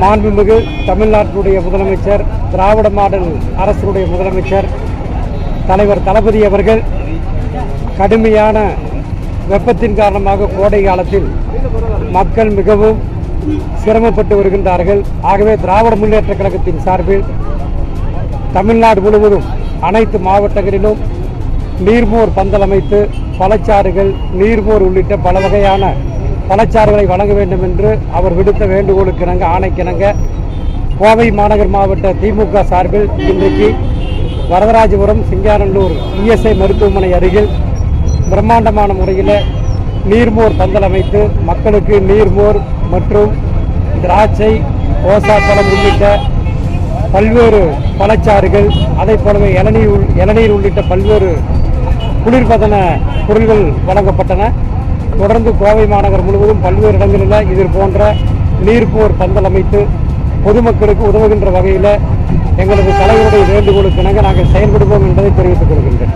மாண்புமிகு தமிழ்நாட்டினுடைய முதலமைச்சர் திராவிட மாடல் அரசுடைய முதலமைச்சர் தலைவர் தளபதி அவர்கள் கடுமையான வெப்பத்தின் காரணமாக கோடை காலத்தில் மக்கள் மிகவும் சிரமப்பட்டு வருகின்றார்கள். ஆகவே திராவிட முன்னேற்ற கழகத்தின் சார்பில் தமிழ்நாடு முழுவதும் அனைத்து மாவட்டங்களிலும் நீர்மோர் பந்தல் அமைத்து பழச்சாறுகள் நீர்மோர் உள்ளிட்ட பல வகையான பழச்சாறுகளை வழங்க வேண்டும் என்று அவர் விடுத்த வேண்டுகோளுக்கிணங்க ஆணைக்கிணங்க கோவை மாநகர் மாவட்ட திமுக சார்பில் இன்றைக்கு வரதராஜபுரம் சிங்காரல்லூர் இஎஸ்ஐ மருத்துவமனை அருகில் பிரம்மாண்டமான முறையில் நீர்மோர் பந்தல் அமைத்து மக்களுக்கு நீர்மோர் மற்றும் திராட்சை ஓசாப்பழம் உள்ளிட்ட பல்வேறு பழச்சாறுகள் அதை போலவே இளநீர் உள்- இளநீர் உள்ளிட்ட பல்வேறு குளிர்பதன பொருள்கள் வழங்கப்பட்டன. தொடர்ந்து கோவை மாநகர் முழுவதும் பல்வேறு இடங்களில் இது போன்ற நீர்ப்போர் பந்தல் அமைத்து பொதுமக்களுக்கு உதவுகின்ற வகையில் எங்களது தலைவருடைய வேண்டுகோளுக்கு இணங்க நாங்கள் செயல்படுவோம் என்பதை தெரிவித்துக் கொள்கின்றேன்.